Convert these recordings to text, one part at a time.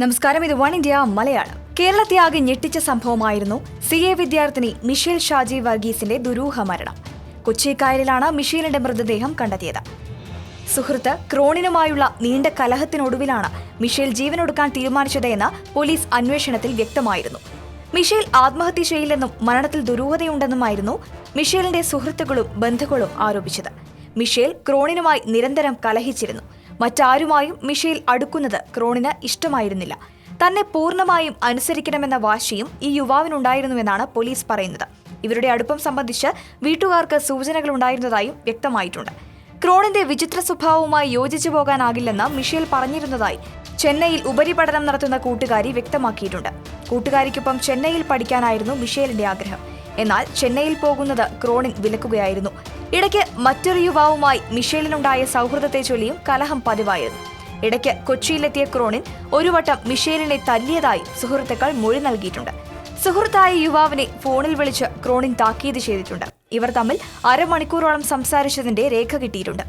നമസ്കാരം. ഇത് one India Malayalam. കേരളത്തെ ആകെ ഞെട്ടിച്ച സംഭവമായിരുന്നു സി എ വിദ്യാർത്ഥിനി മിഷേൽ ഷാജി വർഗീസിന്റെ ദുരൂഹ മരണം കൊച്ചിക്കായലിലാണ് മിഷേലിന്റെ മൃതദേഹം കണ്ടെത്തിയത്. സുഹൃത്ത് ക്രോണിനുമായുള്ള നീണ്ട കലഹത്തിനൊടുവിലാണ് മിഷേൽ ജീവനൊടുക്കാൻ തീരുമാനിച്ചത് എന്ന് പോലീസ് അന്വേഷണത്തിൽ വ്യക്തമായിരുന്നു. മിഷേൽ ആത്മഹത്യ ചെയ്യില്ലെന്നും മരണത്തിൽ ദുരൂഹതയുണ്ടെന്നുമായിരുന്നു മിഷേലിന്റെ സുഹൃത്തുക്കളും ബന്ധുക്കളും ആരോപിച്ചത്. മിഷേൽ ക്രോണിനുമായി നിരന്തരം കലഹിച്ചിരുന്നു. മറ്റാരുമായും മിഷേൽ അടുക്കുന്നത് ക്രോണിന് ഇഷ്ടമായിരുന്നില്ല. തന്നെ പൂർണമായും അനുസരിക്കണമെന്ന വാശിയും ഈ യുവാവിനുണ്ടായിരുന്നുവെന്നാണ് പോലീസ് പറയുന്നത്. ഇവരുടെ അടുപ്പം സംബന്ധിച്ച് വീട്ടുകാർക്ക് സൂചനകൾ ഉണ്ടായിരുന്നതായും വ്യക്തമായിട്ടുണ്ട്. ക്രോണിന്റെ വിചിത്ര സ്വഭാവവുമായി യോജിച്ചു പോകാനാകില്ലെന്ന് മിഷേൽ പറഞ്ഞിരുന്നതായി ചെന്നൈയിൽ ഉപരിപഠനം നടത്തുന്ന കൂട്ടുകാരി വ്യക്തമാക്കിയിട്ടുണ്ട്. കൂട്ടുകാരിക്കൊപ്പം ചെന്നൈയിൽ പഠിക്കാനായിരുന്നു മിഷേലിന്റെ ആഗ്രഹം. എന്നാൽ ചെന്നൈയിൽ പോകുന്നത് ക്രോണിൻ വിലക്കുകയായിരുന്നു. ഇടയ്ക്ക് മറ്റൊരു യുവാവുമായി മിഷേലിനുണ്ടായ സൗഹൃദത്തെ ചൊല്ലിയും കലഹം പതിവായിരുന്നു. ഇടയ്ക്ക് കൊച്ചിയിലെത്തിയ ക്രോണിൻ ഒരു വട്ടം മിഷേലിനെ തല്ലിയതായി സുഹൃത്തുക്കൾ മൊഴി നൽകിയിട്ടുണ്ട്. സുഹൃത്തായ യുവാവിനെ ഫോണിൽ വിളിച്ച് ക്രോണിൻ താക്കീത് ചെയ്തിട്ടുണ്ട്. ഇവർ തമ്മിൽ അരമണിക്കൂറോളം സംസാരിച്ചതിന്റെ രേഖ കിട്ടിയിട്ടുണ്ട്.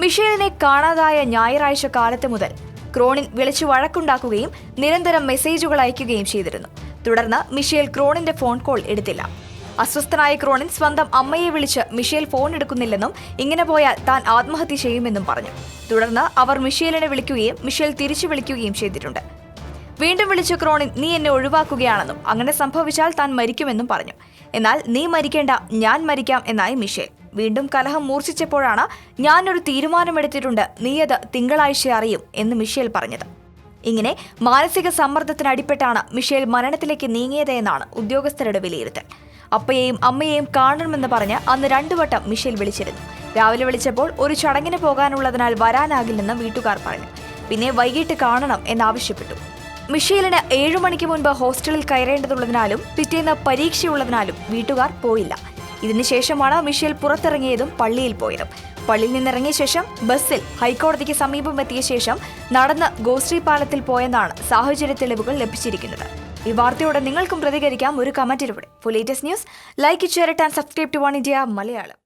മിഷേലിനെ കാണാതായ ഞായറാഴ്ച കാലത്ത് മുതൽ ക്രോണിൻ വിളിച്ചു വഴക്കുണ്ടാക്കുകയും നിരന്തരം മെസ്സേജുകൾ അയക്കുകയും ചെയ്തിരുന്നു. തുടർന്ന് മിഷേൽ ക്രോണിന്റെ ഫോൺ കോൾ എടുത്തില്ല. അസ്വസ്ഥനായ ക്രോണിൻ സ്വന്തം അമ്മയെ വിളിച്ച് മിഷേൽ ഫോൺ എടുക്കുന്നില്ലെന്നും ഇങ്ങനെ പോയാൽ താൻ ആത്മഹത്യ ചെയ്യുമെന്നും പറഞ്ഞു. തുടർന്ന് അവർ മിഷേലിനെ വിളിക്കുകയും മിഷേൽ തിരിച്ചു വിളിക്കുകയും ചെയ്തിട്ടുണ്ട്. വീണ്ടും വിളിച്ച ക്രോണിൻ നീ എന്നെ ഒഴിവാക്കുകയാണെന്നും അങ്ങനെ സംഭവിച്ചാൽ താൻ മരിക്കുമെന്നും പറഞ്ഞു. എന്നാൽ നീ മരിക്കേണ്ട ഞാൻ മരിക്കാം എന്നായി മിഷേൽ. വീണ്ടും കലഹം മൂർച്ഛിച്ചപ്പോഴാണ് ഞാനൊരു തീരുമാനമെടുത്തിട്ടുണ്ട് നീ അത് തിങ്കളാഴ്ച അറിയും എന്ന് മിഷേൽ പറഞ്ഞത്. ഇങ്ങനെ മാനസിക സമ്മർദ്ദത്തിനടിപ്പെട്ടാണ് മിഷേൽ മരണത്തിലേക്ക് നീങ്ങിയത് എന്നാണ് ഉദ്യോഗസ്ഥരുടെ വിലയിരുത്തൽ. അപ്പയെയും അമ്മയെയും കാണണമെന്ന് പറഞ്ഞ് അന്ന് രണ്ടു വട്ടം മിഷേൽ വിളിച്ചിരുന്നു. രാവിലെ വിളിച്ചപ്പോൾ ഒരു ചടങ്ങിന് പോകാനുള്ളതിനാൽ വരാനാകില്ലെന്ന് വീട്ടുകാർ പറഞ്ഞു. പിന്നെ വൈകിട്ട് കാണണം എന്നാവശ്യപ്പെട്ടു. മിഷേലിന് ഏഴു മണിക്ക് മുൻപ് ഹോസ്റ്റലിൽ കയറേണ്ടതുള്ളതിനാലും പിറ്റേന്ന് പരീക്ഷയുള്ളതിനാലും വീട്ടുകാർ പോയില്ല. ഇതിനുശേഷമാണ് മിഷേൽ പുറത്തിറങ്ങിയതും പള്ളിയിൽ പോയതും. പള്ളിയിൽ നിന്നിറങ്ങിയ ശേഷം ബസ്സിൽ ഹൈക്കോടതിക്ക് സമീപം എത്തിയ ശേഷം നടന്ന് ഗോശ്രീ പാലത്തിൽ പോയെന്നാണ് സാഹചര്യ തെളിവുകൾ ലഭിച്ചിരിക്കുന്നത്. ഈ വാർത്തയോടെ നിങ്ങൾക്കും പ്രതികരിക്കാം ഒരു കമന്റിലൂടെ for latest news like share and subscribe to one India Malayalam